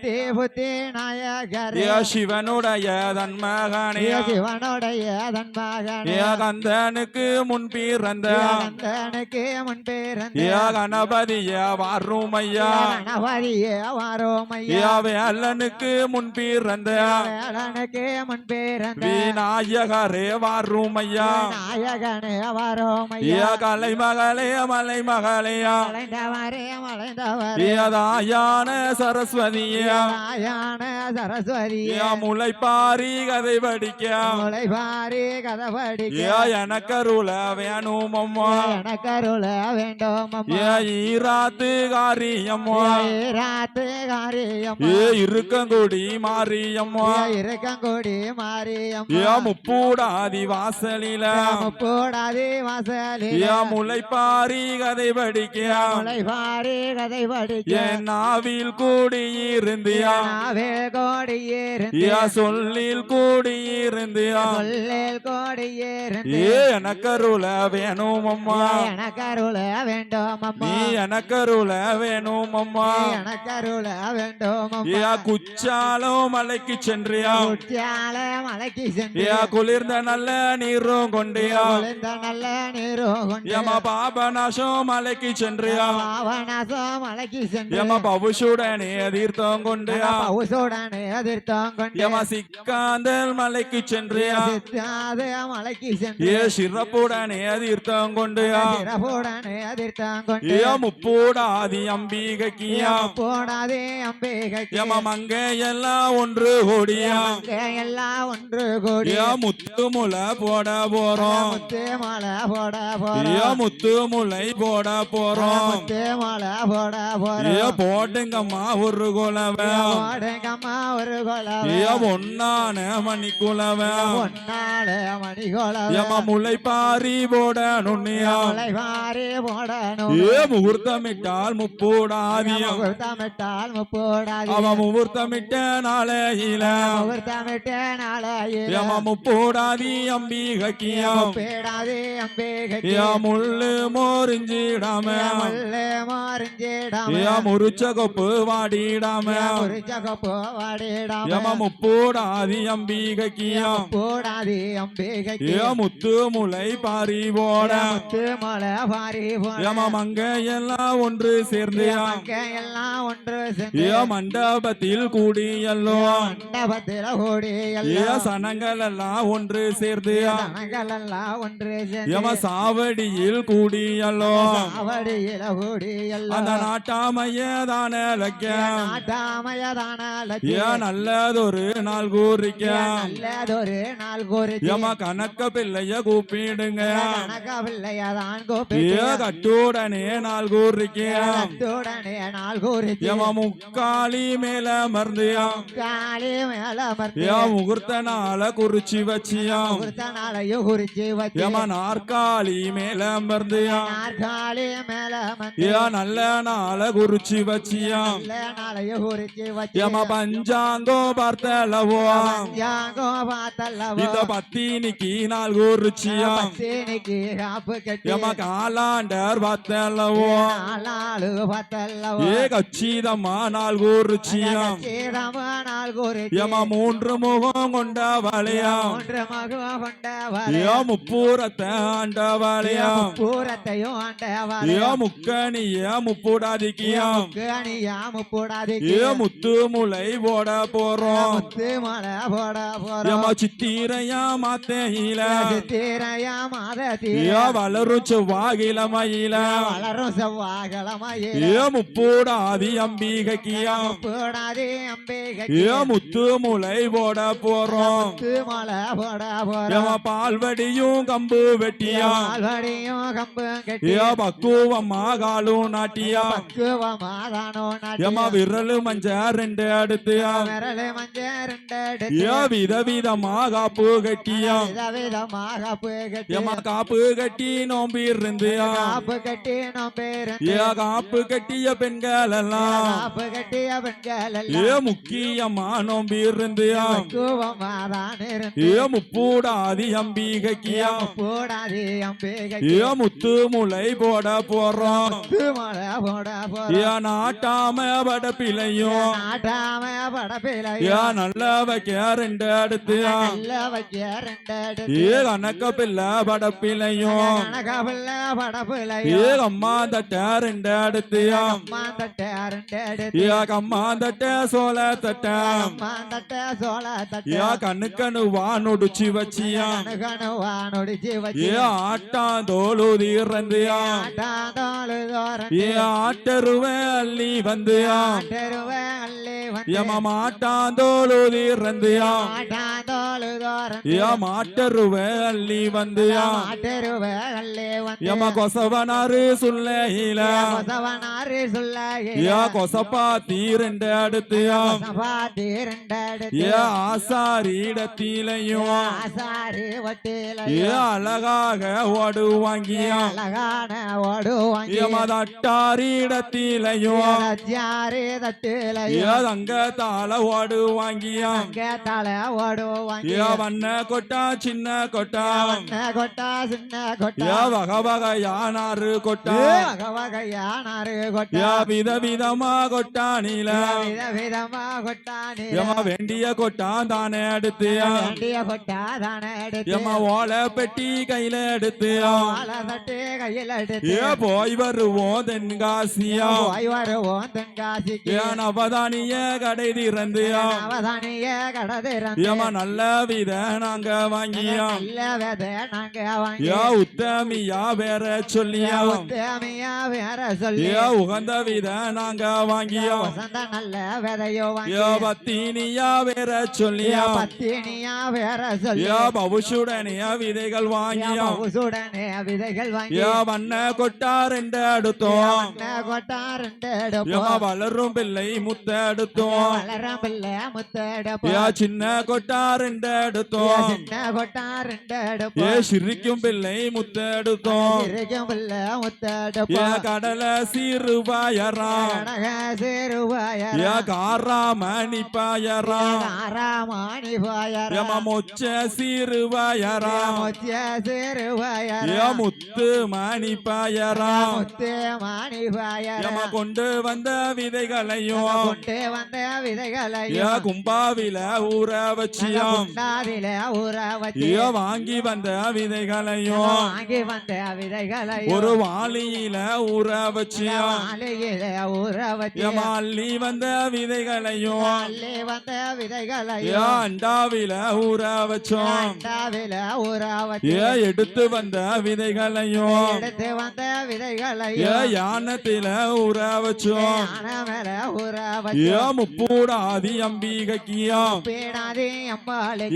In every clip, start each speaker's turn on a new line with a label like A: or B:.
A: புத்தி புத்தி நாயகரே
B: சிவனுடைய தன்மகனே
A: ஏ சிவனுடைய தன்மகனே
B: ஏ கந்தனுக்கு முன் பிறந்த.
A: கந்தனுக்கு முன் பிறந்த.
B: கணபதிய வாரும் ஐயா
A: கணபதியே வாரோம்
B: ஏ
A: ஐயா
B: வேலனுக்கு முன் பிறந்த.
A: வேலனுக்கு முன் பிறந்த.
B: விநாயகரே வாரும் ஐயா
A: நாயகனே வாரோம்
B: ஏ
A: ஐயா
B: கலை மகளே மலை மகளையா
A: மலைந்தவரே மலைந்தவரே.
B: ஏதாயான சரஸ்வதியா.
A: நாயான சரஸ்வதியே
B: ஏ முளைப்பாரி கதை படிக்க
A: முளை பாரி கதை படிக்க
B: எனக்கருள வேணும் அம்மா.
A: எனக்கருள வேண்டும் அம்மா.
B: ஈராத்து காரியம்மா
A: ராத்து காரியம்
B: ஏ இருக்கங்குடி மாரியம்மா.
A: இருக்கங்கூடி மாரியம்
B: ஏ முப்பூடாதி வாசலில.
A: போடாதே வாசலில்.
B: ஏ முளைப்பாரி கதை படிக்க
A: முளை பாரி கதை படிக்க
B: நாவில் கூடி இருந்தியா
A: நாவே கோடியேருந்து
B: ஏ சொல்லில் கூடி இருந்தியா
A: சொல்லில் கோடியேருந்து
B: எனக்கருள வேணும் அம்மா
A: எனக்கருள வேண்டும் அம்மா
B: நீ எனக்கருள வேணும் அம்மா
A: எனக்கருள வேண்டும் அம்மா
B: குச்சாலும் மலைக்கு சென்றியா?
A: குட்டியால மலைக்கு சென்று
B: ஏ குளிர்ந்த நல்ல நீரும் கொண்டியா?
A: குளிர்ந்த நல்ல நீரும் கொண்டு
B: ஏமா பாபநாசம் மலைக்கு சென்றியா?
A: பாவநாசம் மலைக்கு சென்று
B: ஏமா பவுசுடனே தீர்த்தம் கொண்டியா
A: பவுசோடனே எதிர்த்தம் கொண்டு
B: ஏமா சிக்காந்தல் மலைக்கு
A: சித்தாத மலைக்கு
B: ஏ
A: சென்று
B: சிறப்புடனே தீர்த்தம் கொண்டியா
A: சிறப்புடனே எதிர்த்தம் கொண்டு
B: ஏ முப்பூடாதி அம்பிகைக்கியா
A: போடாதே அம்பிகைக்கு
B: ஏமா மங்கையெல்லாம் ஒன்று கோடியா
A: எல்லாம் ஒன்று கூடி
B: ஏ முத்து முளை போட போறோம்.
A: முத்து மாலை போட
B: ஏ
A: போறோம்
B: முத்து முளை போட போறோம்.
A: முத்து மாலை போட
B: ஏ
A: போறோம்
B: போட்டுங்கம்மா ஒரு குலவை
A: போடுங்கம்மா ஒரு கொலவை
B: ஏ ஒன்னான மணி குலவை
A: பொன்னால மணி கொலவை
B: ஏமா முளை பாரி போட நுண்ணியா.
A: மலை மாறி போடணும்
B: ஏ முகூர்த்தமிட்டால் முப்பூடாதியம்
A: முகூர்த்தமிட்டால் முப்போடாதி
B: அவன் முகூர்த்தமிட்ட நாளையில
A: முகூர்த்தமிட்ட நாளையில்
B: ஏமா முப்பூடாதி அம்பிகைக்கியம்
A: பேடாதே அம்பிகை
B: ஏ முள்ளு மோரிஞ்சிடாம.
A: மல்லே மாறிஞ்சிடாம
B: ஏ முறிச்ச கொப்பு வாடிடாம.
A: குறிச்சகப்போ வாடிடாம
B: ஏமா முப்பூடாதி அம்பிகைக்கியம்.
A: போடாதே அம்பிகை
B: ஏ முத்து முளை பாரி போட
A: முத்து மலை பாரி
B: ஏமா மங்கையெல்லாம் ஒன்று சேர்ந்து
A: எல்லாம் ஒன்று
B: ஏ
A: சென்று
B: மண்டபத்தில் கூடியல்லோ.
A: மண்டபத்தில கூடி
B: ஏ
A: எல்லாம்
B: சனங்கள் எல்லாம் ஒன்று சேர்ந்து.
A: எல்லாம் ஒன்று சென்று
B: சாவடியில் கூடியல்லோ
A: அவடியில கூடி
B: அந்த
A: எல்லாம்
B: நாட்டாமையதான லக்க
A: நாட்டாமயதான
B: ஏ நல்லதொரு நாள் கூறிக்க.
A: நல்லதொரு நாள் குறிச்சு
B: ஏமா கணக்க பிள்ளைய கூப்பிடுங்க.
A: கணக்க பிள்ளையதான்
B: ஏ
A: கூப்பிட்டு
B: கட்டுடனே நாள் கூறிக்க.
A: கத்துடனே நாள் குறிச்சு
B: ஏமா முக்காலி மேல மருந்தியா.
A: காலி மேல மர்த்தி
B: ஏ முகூர்த்த நாள குறிச்சு வச்சியா.
A: முகூர்த்த நாளையும் குறிச்சு வச்சு
B: ஏமா நாற்காலி மேல மருந்தியா.
A: நாற்காலி மேல மந்தி
B: ஏ நல்ல நாள குறிச்சு வச்சியா.
A: நல்ல நாளையும்
B: நாள் குறிச்சியா
A: பத்தினிக்கு காப்பு கட்டி
B: ஏமா காலாண்டர் பார்த்தலவோ
A: நாளாளு பார்த்தல்லவோ
B: ஏ கச்சிதம்மா நாள்
A: குறிச்சு
B: ஏமா மூன்று முகம் கொண்ட வளையா
A: ஒன்று மகுவ கொண்டவர்
B: ஏ முப்பூரத்தை ஆண்ட வளையா
A: பூரத்தையும் ஆண்டவர்
B: ஏ முக்கணிய முப்புடாதிக்கியா
A: அணியா முப்பூடாது
B: ஏ முத்து முளை போட போறோம்.
A: முத்து மலை போட
B: ஏமா
A: போறோம்
B: சித்திரையா மாத்தையில.
A: தீரையா மாத
B: ஏ
A: தீர
B: வளரும் செவ்வாகில மயில
A: வளரும் செவ்வாய்கிழமையே
B: ஏ முப்பூடாதி அம்பிகைக்கியா.
A: போடாதே அம்பிகை
B: ஏ முத்து முளை போட போறோம்.
A: முத்து மலை போட
B: ஏமா
A: போறோம்
B: பால்வடியும் கம்பு வெட்டியா.
A: பால்வடியும் கம்பும் கட்டி
B: ஏ பக்குவம்மா காலும் நாட்டியா.
A: பக்குவமாதானோ
B: ஏமா
A: நாட்டியம்
B: விரலு மஞ்ச ரெண்டு அடுத்தியா?
A: விரலு மஞ்ச ரெண்டு
B: ஏ விதவிதமா காப்பு கட்டியா?
A: விதவிதமாக கட்டி
B: ஏமா காப்பு கட்டி நோம்பி இருந்தியா?
A: காப்பு கட்டி நம் பேரு
B: ஏ காப்பு கட்டிய பெண்கள் எல்லாம்
A: காப்பு கட்டிய பெண்கள்
B: ஏ
A: எல்லாம்
B: முக்கியமா நோம்பி
A: இருந்து.
B: ஏ முப்பூடாதி அம்பிகைக்கியா
A: போடாதே அம்பிகை
B: ஏ முத்து முளை போட போறோம்.
A: மலை போட போற
B: ஏ நாட்டாம வட பிழையும் ஏ
A: படப்பிலையும்
B: நல்ல வைக்க ரெண்டு அடுத்தியா ஏ கணக்க பிள்ளை படப்பிலையும் ஏ அம்மா தட்ட ரெண்டு அடுத்தியா ஏ
A: அம்மா தட்ட சோள தட்ட
B: ஏ கண்ணு கண்ணு வானொடிச்சு வச்சியா? ஏ
A: வச்சு
B: ஆட்டான் தோலுதி இறந்தியா ஏ ஆட்டருவே அள்ளி வந்தியா?
A: தெருவே அள்ளி
B: ஏமா
A: வந்து
B: மாட்டான் தோலுதி இறந்தியா
A: ஆட்டாந்தோளு
B: ஏ மாட்டருவே அள்ளி வந்தியா ஏமா கொசவனாரு சொல்லையில ஏ கொசப்பா தீரெண்டு அடுத்தியா ஏ ஆசாரிடத்திலையும் அழகாக ஓடு வாங்கியா.
A: அழகான ஓடுவாங்க
B: ஏமா தட்டாரிடத்திலையும்
A: ஜாரி
B: ஏ
A: தட்டிலையும்
B: தங்க தாள ஓடு வாங்கியா
A: அங்க தலை ஓடுவாங்க
B: ஏ வண்ண கொட்டா சின்ன கொட்டா.
A: வண்ண கொட்டா சின்ன கொட்டா.
B: வக வகையானாரு கொட்டா.
A: வகை வகையானாரு கொட்டா.
B: வித விதமா கொட்டா நீல.
A: வித விதமா கொட்டா
B: ஏமா வேண்டிய கொட்டா தானே எடுத்தியா
A: வேண்டிய கொட்டா தானே எடுத்து
B: ஏமா ஓலை பெட்டி கையில எடுத்தியா
A: வாழை தட்டு கையில் எடுத்து.
B: ஏ போய் வருவோம் தென்காசியா.
A: போய் வருவோம் தென்காசிக்கு.
B: ஏ நவதானிய கடை திறந்தியா
A: அவதானிய கடது
B: ஏமா நல்ல வித நாங்க வாங்கியா
A: நல்ல விதை நாங்க வாங்கி
B: ஏ உத்தமியா வேற சொல்லியா
A: உத்தமையா வேற சொல்லி.
B: ஏ உகந்த வித நாங்க வாங்கியா
A: வசந்த நல்ல விதையோ வாங்கி
B: ஏ பத்தினியா வேற சொல்லியா
A: பத்தினியா வேற சொல்லி.
B: ஏ பவுஷுடனிய விதைகள் வாங்கியா
A: உசுடனே விதைகள் வாங்கி
B: ஏ வண்ண கொட்டா ரெண்டு அடுத்தோம்
A: மண்ண கொட்டா ரெண்டு
B: ஏமா
A: எடுப்போம்.
B: வளரும் பிள்ளை முத்த எடுத்தோம். ஏ
A: எடுப்போம்
B: சிரிக்கும் பிள்ளை முத்த எடுத்தோம்
A: இருக்கும் பிள்ளை முத்த
B: ஏ
A: எடுப்போம்
B: கடல சீருபாயராம்
A: கடக சேருவாயர்
B: ஏ காராமணி பாயராம்
A: ஆறாமாணி பாயர்
B: ஏமா மொச்ச சீருபாயராம்
A: முத்திய சேருவாயர்
B: ஏ முத்து மணி பாயராம்
A: முத்து மாணி பாயர்
B: ஏமா கொண்டு வந்த ஏ
A: விதைகளையும்
B: கும்பாவில ஊற வச்சியாம்
A: ஊற வச்சு
B: வாங்கி வந்த விதைகளையும்.
A: வாங்கி வந்த விதைகளையும்.
B: ஒரு வாளியில ஊற வச்சியாம்
A: மாலையில ஊற வச்சு
B: அள்ளி வந்த விதைகளையும்.
A: அள்ளி வந்த விதைகளையும்.
B: அண்டாவில ஊற வச்சோம்
A: குண்டாவில ஊற வச்சு
B: எடுத்து வந்த விதைகளையும்.
A: எடுத்து வந்த விதைகளையும்.
B: யானத்தில ஊற வச்சோம்
A: யானை மேல ஊற
B: ஏ
A: வச்சு
B: முப்பூடாதி அம்பிகைக்கியாம்
A: பீடாதி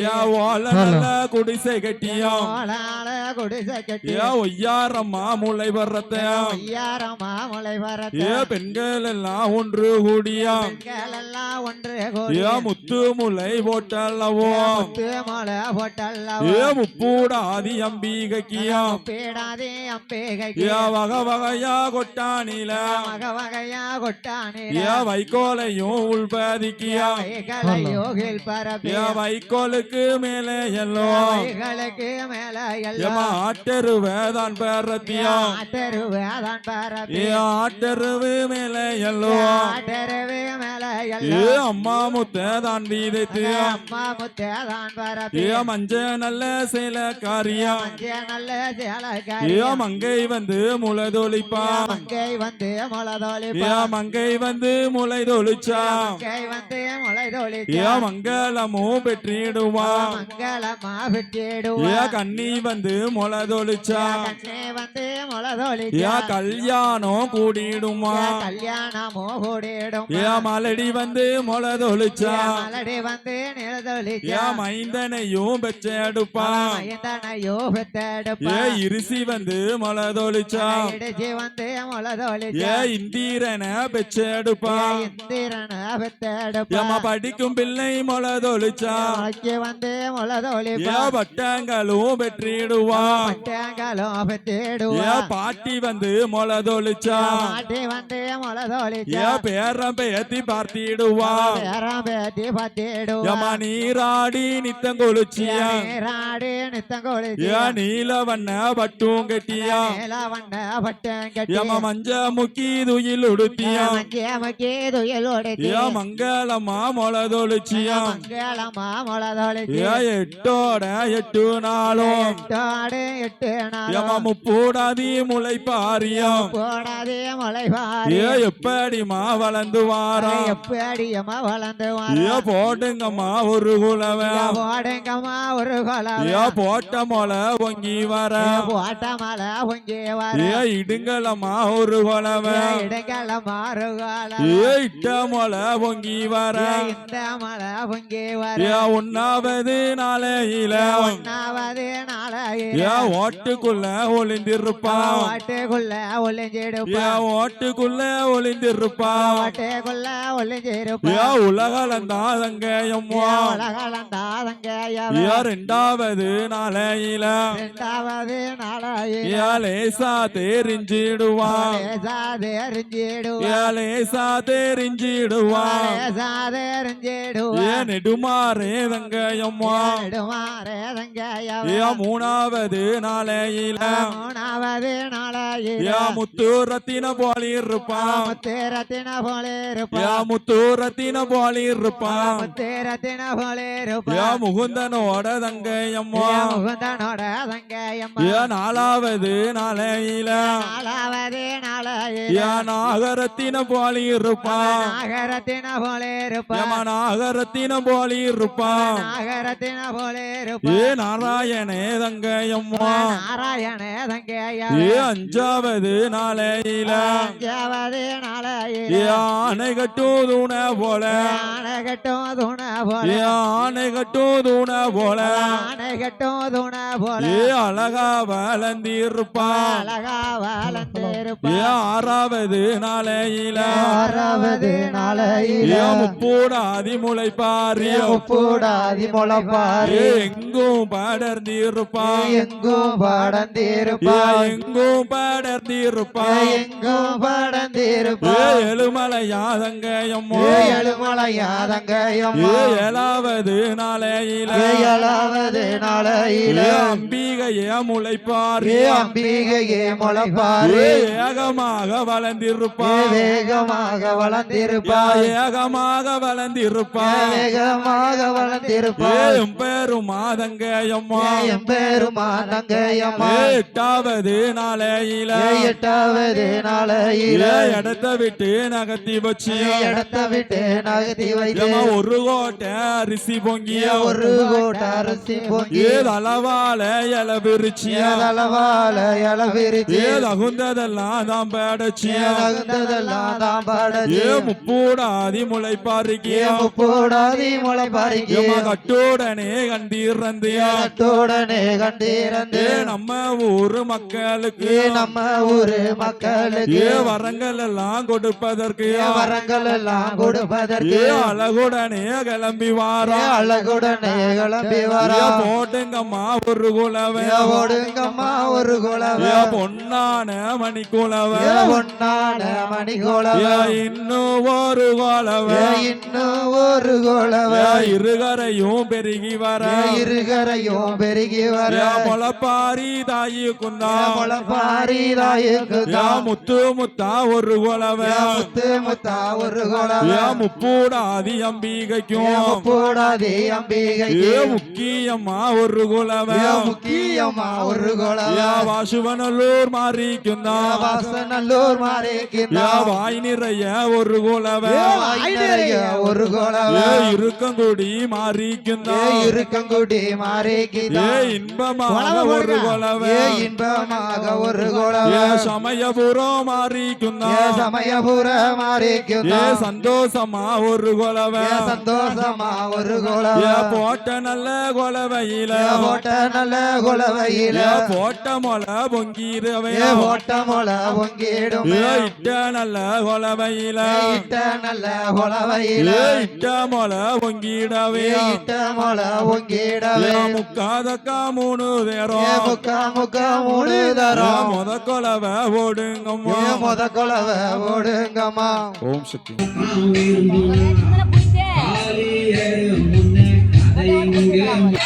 B: ஏ ஓல நல்ல குடிசை கட்டியாம்.
A: ஓலால குடிசை கட்டி
B: ஏ ஒய்யாரம்மா முளை வர்றத்தையாம்
A: ஐயாரமா முளை வரத்த
B: ஏ பெண்கள் எல்லாம் ஒன்று கூடியாம்.
A: பெண்கள் எல்லாம் ஒன்று கூடி
B: ஏ முத்து முளை போட்டல்லவோ.
A: முத்து முளை போட்டல்லவோ.
B: ஏ முப்பூடாதி அம்பிகைக்கியாம்.
A: பீடாதி அம்பிகைக்கு
B: ஏ வக வகையா கொட்டானில.
A: வக வகையா கொட்டானி
B: ஏ வைக்கோலையும் உள்பதிக்கியா?
A: யோகில் பரப்பி
B: வைக்கோலுக்கு மேலே எல்லோ.
A: வைகளுக்கு மேல
B: ஏமா
A: எல்லாம்
B: ஆட்டருவேதான் பேரத்தியா
A: தெருவேதான் பரப்பி
B: ஏ ஆட்டருவு மேலே எல்லோ.
A: தெருவே மேல
B: ஏ
A: எல்லாம்
B: அம்மா முத்ததான் வீதைத்தியா
A: அம்மா முத்தேதான் பரப்பி
B: ஏ மஞ்ச நல்ல சேலக்காரியா
A: மஞ்ச நல்ல
B: ஏ
A: சேலக்காரி
B: மங்கை வந்து முளைதொழிப்பா.
A: மங்கை வந்து முளதோழி
B: ஏ மங்கை வந்து
A: முளைதோழி
B: ஏ மங்களமும் பெற்றிடுவா.
A: மங்களமா
B: ஏ
A: விட்டிடுவா
B: கண்ணி வந்து முளைதொழிச்சா
A: கண்ணே வந்து முளதோழி
B: ஏ கல்யாணம் கூடிடுமா.
A: கல்யாணமோ கூடிடும்.
B: ஏ மலடி வந்து முளைதொழிச்சா
A: மலடி வந்து நிலதொழி
B: ஏ மைந்தனையும் பெற்றெடுப்பா.
A: மயந்தனையோ பெத்தெடுப்பா
B: ஏ இருசி வந்து முளைதொழிச்சா
A: இடிச்சி வந்து முளதோழி
B: ஏ இந்திரனை பெற்றெடுப்பா.
A: இந்திரன பெத்தெடுப்பா
B: ஏமா படிக்கும் பிள்ளை முளைதொழிச்சா.
A: முளைக்கு வந்து முளதோழி
B: ஏ பட்டங்களும் பெற்றிடுவா.
A: பட்டாங்களும்
B: ஏ
A: பெத்திடுவா
B: பாட்டி வந்து முளைதொழிச்சா.
A: மாட்டி வந்து முளதோழி
B: ஏ பேரம் பேத்தி பார்த்திடுவா.
A: பேரம் பேத்தி பத்திடுவா
B: ஏமா நீராடி நித்தம் கொளுச்சியா.
A: நீராடி நித்தம்
B: ஏ நீல வண்ண பட்டும் கட்டியா.
A: மேல வண்ட பட்டம் கட்டி
B: ஏமா மஞ்ச முக்கி துயில் உடுத்தியா.
A: மஞ்ச மக்கி துயில் உடைத்தி
B: ஏ மங்களமா முளதொழிச்சியா
A: மங்களமா முளதொழிச்சி
B: ஏ எட்டோட எட்டு நாளும்.
A: எட்டோடு எட்டு நாளும்.
B: முப்பூடாதி முளைப்பாரியம்
A: போடாதே
B: ஏ எப்படிமா வளர்ந்து வாரம்
A: எப்படியம்மா வளர்ந்து
B: ஏ போடுங்கம்மா ஒரு குலவன்
A: போடுங்கம்மா ஒரு கொலம்
B: ஏ போட்ட முளை பொங்கி வர.
A: போட்ட மலை பொங்கி வர.
B: ஏ இடுங்களம்மா ஒரு குலவன்
A: இடங்கள மாறு கொலம்
B: ஏ இட்ட முளை பொங்கி வர.
A: இந்த மலை பொங்கி வர
B: ஒன்னாவது நாளையில.
A: ஒன்னாவது நாளையில
B: ஓட்டுக்குள்ள ஒளிந்திருப்பான்.
A: வாட்டுக்குள்ள ஒளிஞ்சிடுப்பா
B: ஏ ஓட்டுக்குள்ள ஒளிந்திருப்பான்.
A: வாட்டுக்குள்ள ஒளிஞ்சிருப்பா
B: ஏ உலகளந்தாதங்க எம்மா
A: உலகளந்தாதங்க
B: ஏ ரெண்டாவது நாளையில.
A: இரண்டாவது நாளையில.
B: லேசா தெரிஞ்சிடுவான்.
A: சாதெறிஞ்சிடுவா
B: ஏ லேசா தெரிஞ்சிடுவான்.
A: சாதெறிஞ்சிடுவா
B: ஏ நெடுமாறே தங்க எம்மா
A: நெடுமாறே தங்கையா
B: ஏ மூணாவது நாளையில.
A: மூணாவது நாளையில.
B: ஏ முத்து ரத்தின போலி இருப்பான்.
A: முத்தேரத்தின போல இருப்பா
B: ஏ முத்து ரத்தின போலி இருப்பான்.
A: முத்தேரத்தின போல
B: ஏ
A: இருப்பா
B: முகுந்தனோட தங்கையம்மா.
A: முகுந்தனோட தங்கையம்மா.
B: ஏ நாலாவது நாளையில.
A: நாலாவது நாளையில.
B: ஏ நாகரத்தின போலி இருப்பான்.
A: நாகரத்தின போல இருப்பா
B: ஏமா நாகரத்தின போலி இருப்பான்
A: நாகரத்தின போல இருப்பா
B: ஏ நாராயணே தங்கையம்மா.
A: நாராயண தங்கையா.
B: ஏ அஞ்சாவது நாளையில.
A: அஞ்சாவது நாளையில.
B: ஆணை கட்டும் தூண போல
A: ஆணைகட்டும் துண போல
B: ஆணை கட்டும் தூண போல
A: ஆணைகட்டும் துண போல
B: ஏ அழகா வளர்ந்து இருப்பான்
A: அழகா வளர்ந்திருப்பா
B: ஏ ஆறாவது நாளையில.
A: ஆறாவது
B: ஏ முப்பூடாதி முளைப்பாரியம்
A: உப்பூடாதி முளப்பாரி
B: எங்கும் படர்ந்து இருப்பான்
A: எங்கும்
B: ஏ
A: படந்திருப்பா
B: எங்கும் படர்ந்து இருப்பான்
A: எங்கும் படந்திருப்பா
B: ஏ எழுமலையாதங்க எம்மா
A: ஏழுமலையாதங்கையம்மா
B: ஏ ஏழாவது நாளையில.
A: ஏழாவது நாளையில.
B: அம்பிகைய முளைப்பாரி
A: அம்பிகையே முளப்பாரி
B: ஏ ஏகமாக வளர்ந்திருப்பா.
A: வேகமாக வளர்ந்திருப்பா.
B: ஏகமாக வளர்ந்திருப்பா
A: வேகமாக வளர்ந்திருப்பா
B: ஏம் பேரும் மாதங்க எம்மா
A: என் பெருமா தங்கையம்மா
B: ஏ எட்டாவது நாளையில.
A: எட்டாவது நாளையில.
B: இடத்த விட்டு நகர்த்தி வச்சியா
A: இடத்த விட்டு நகர்த்தி வைத்து.
B: ஒரு கோட்டை அரிசி பொங்கிய
A: ஒரு கோட்ட அரிசி பொங்கி.
B: அளவால இல விரிச்சியா
A: ஏதளவால இளவிரிச்சி
B: ஏ தகுந்ததெல்லாம் தான் பேடச்சியா
A: தகுந்ததெல்லாம் தான் பாடச்சி.
B: ஏ முப்பூடாதி முளைப்பாரிக்கியா
A: முப்போடாதி முளை
B: ஏம்மா கட்டோடனே கண்டீர்றந்தியா
A: கட்டோடனே கண்டிருந்து.
B: நம்ம ஊரு மக்களுக்கு.
A: நம்ம ஊரு மக்களுக்கு.
B: வரங்கள் எல்லாம் கொடுப்பதற்கு.
A: வரங்கள் எல்லாம் கொடுப்பதற்கு.
B: அழகுடனே கிளம்பி வாரா.
A: அழகுடனே கிளம்பி வரா.
B: போட்டுங்கம்மா ஒரு குலவை
A: ஏ ஓடுங்கம்மா ஒரு குலவ
B: பொன்னான மணி குலவை
A: பொன்னான மணி குலவ
B: இன்னும் ஒரு குலவை.
A: இன்னும் ஒரு குலவ.
B: இருகரையும் பெருகி வர.
A: இருகரையும் பெருகி வர.
B: முளப்பாரி தாயி குந்தா
A: முளப்பாரி தாயுக்கு
B: ஏ முத்து முத்தா ஒரு குலவை.
A: முத்து முத்தா ஒரு குலவ.
B: முப்பூடாதி அம்பிகைக்கும்.
A: போடாதே அம்பிகைக்கு.
B: முக்கியம்மா ஒரு குலவை.
A: ஏ முக்கியமா ஒரு குலவ.
B: வாசுவனல்லூர் மாறிக்குந்தா.
A: வாசநல்லூர்
B: ஏ
A: மாறிக்கின்றா
B: வாய் நிறைய ஒரு குலவை.
A: ஒரு குலவ
B: ஏ இருக்கங்குடி மாறிக்குந்தா.
A: ஏ இருக்கங்குடி மாறிக்கின்றா
B: ஏ இன்பமாக ஒரு குலவை.
A: ஏ இன்பமாக ஒரு குலவ.
B: ஏ சமயபுரம் மாறிக்குந்தா.
A: ஏ சமயபுர
B: ஏ
A: மாறிக்கின்றா
B: சந்தோஷமா ஒரு குலவை.
A: ஏ சந்தோஷமா ஒரு குலவ.
B: ஏ போட்ட நல்ல குலவையில.
A: ஏ போட்ட நல்ல குலவையில.
B: ஏ போட்ட மொளை பொங்கிருவே
A: ஏ போட்ட முள பொங்கிடும்.
B: ஏ இட்ட நல்ல குலவையில.
A: இட்ட நல்ல குலவையில
B: ஏ இட்ட மொளை பொங்கிடவே.
A: இட்ட முள பொங்கிடவே.
B: ஏ முக்காதக்கா மூணு தேரம்
A: ஏ முக்கா முக்கா மூணு
B: ஏ
A: தரம்
B: முத கொலவை ஓடுங்கம்மா
A: முத குலவ ஓடுங்கம்மா
B: ஓம் சக்தி.
C: புரிஞ்சே